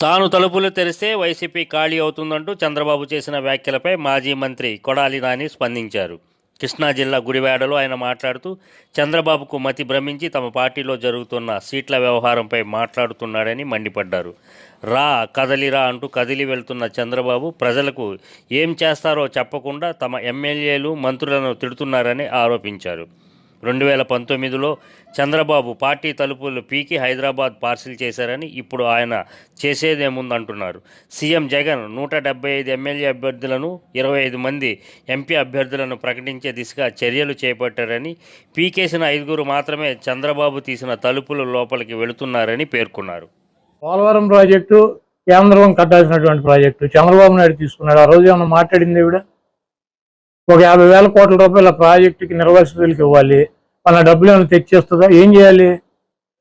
తాను తలుపులు తెరిస్తే వైసీపీ ఖాళీ అవుతుందంటూ చంద్రబాబు చేసిన వ్యాఖ్యలపై మాజీ మంత్రి కొడాలి నాని స్పందించారు. కృష్ణా జిల్లా గుడివాడలో ఆయన మాట్లాడుతూ చంద్రబాబుకు మతి భ్రమించి తమ పార్టీలో జరుగుతున్న సీట్ల వ్యవహారంపై మాట్లాడుతున్నాడని మండిపడ్డారు. రా కదలిరా అంటూ కదిలి వెళ్తున్న చంద్రబాబు ప్రజలకు ఏం చేస్తారో చెప్పకుండా తమ ఎమ్మెల్యేలు మంత్రులను తిడుతున్నారని ఆరోపించారు. రెండు వేల పంతొమ్మిదిలో చంద్రబాబు పార్టీ తలుపులు పీకి హైదరాబాద్ పార్సిల్ చేశారని ఇప్పుడు ఆయన చేసేదేముందంటున్నారు. సీఎం జగన్ నూట డెబ్బై ఐదు ఎమ్మెల్యే అభ్యర్థులను ఇరవై ఐదు మంది ఎంపీ అభ్యర్థులను ప్రకటించే దిశగా చర్యలు చేపట్టారని పీకేసిన ఐదుగురు మాత్రమే చంద్రబాబు తీసిన తలుపుల లోపలికి వెళుతున్నారని పేర్కొన్నారు. పోలవరం ప్రాజెక్టు కేంద్రం కట్టాల్సినటువంటి ప్రాజెక్టు చంద్రబాబు నాయుడు తీసుకున్నాడు. ఆ రోజు ఏమన్నా మాట్లాడింది కూడా ఒక యాభై వేల కోట్ల రూపాయల ప్రాజెక్టుకి నిర్వాసితులకు ఇవ్వాలి. మన డబ్బులు ఏమైనా తెచ్చేస్తుందా? ఏం చేయాలి?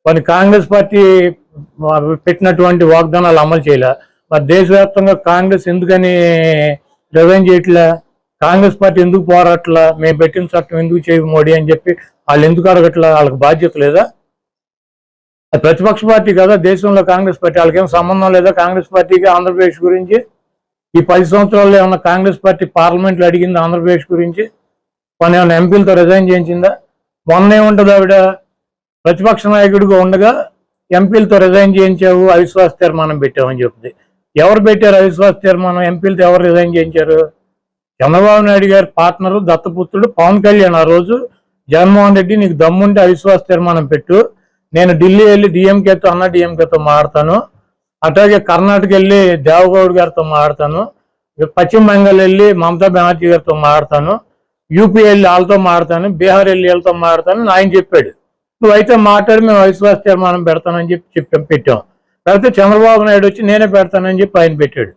మన కాంగ్రెస్ పార్టీ పెట్టినటువంటి వాగ్దానాలు అమలు చేయలే. మరి దేశవ్యాప్తంగా కాంగ్రెస్ ఎందుకని రిజైన్ చేయట్లే? కాంగ్రెస్ పార్టీ ఎందుకు పోరాట్లా? మేము పెట్టిన చట్టం ఎందుకు చేయవు మోడీ అని చెప్పి వాళ్ళు ఎందుకు అడగట్లా? వాళ్ళకి బాధ్యత లేదా? ప్రతిపక్ష పార్టీ కదా దేశంలో కాంగ్రెస్ పార్టీ. వాళ్ళకేం సంబంధం లేదా కాంగ్రెస్ పార్టీకి ఆంధ్రప్రదేశ్ గురించి? ఈ పది సంవత్సరాల్లో ఏమన్నా కాంగ్రెస్ పార్టీ పార్లమెంట్లో అడిగింది ఆంధ్రప్రదేశ్ గురించి? మన ఏమైనా ఎంపీలతో రిజైన్ చేయించిందా? మొన్న ఏముంటుంది ఆవిడ ప్రతిపక్ష నాయకుడిగా ఉండగా ఎంపీలతో రిజైన్ చేయించావు అవిశ్వాస తీర్మానం పెట్టామని చెప్తుంది ఎవరు పెట్టారు అవిశ్వాస తీర్మానం? ఎంపీలతో ఎవరు రిజైన్ చేయించారు? చంద్రబాబు నాయుడు గారి పార్ట్నరు దత్తపుత్రుడు పవన్ కళ్యాణ్ ఆ రోజు జగన్మోహన్ రెడ్డి నీకు దమ్ముంటే అవిశ్వాస తీర్మానం పెట్టు. నేను ఢిల్లీ వెళ్ళి డిఎంకేతో అన్న డిఎంకేతో మాడతాను అట్లాగే కర్ణాటక వెళ్ళి దేవగౌడ్ గారితో మాడతాను పశ్చిమ బెంగాల్ వెళ్ళి మమతా బెనర్జీ గారితో మాడతాను యూపీ వెళ్ళి వాళ్ళతో మాడతాను బీహార్ వెళ్ళి వాళ్ళతో మాడతాను ఆయన చెప్పాడు. నువ్వైతే మాట్లాడి మేము అవిశ్వాస తీర్మానం పెడతానని చెప్పి చెప్పాం పెట్టాం. లేకపోతే చంద్రబాబు నాయుడు వచ్చి నేనే పెడతానని చెప్పి ఆయన పెట్టాడు.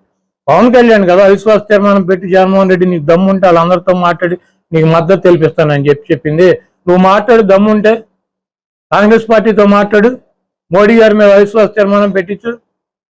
పవన్ కళ్యాణ్ కదా అవిశ్వాస తీర్మానం పెట్టి జగన్మోహన్ రెడ్డి నీకు దమ్ముంటే వాళ్ళందరితో మాట్లాడి నీకు మద్దతు తెలిపిస్తానని చెప్పి చెప్పింది. నువ్వు మాట్లాడు దమ్ముంటే కాంగ్రెస్ పార్టీతో మాట్లాడు. మోడీ గారు మేము అవిశ్వాస తీర్మానం పెట్టించు.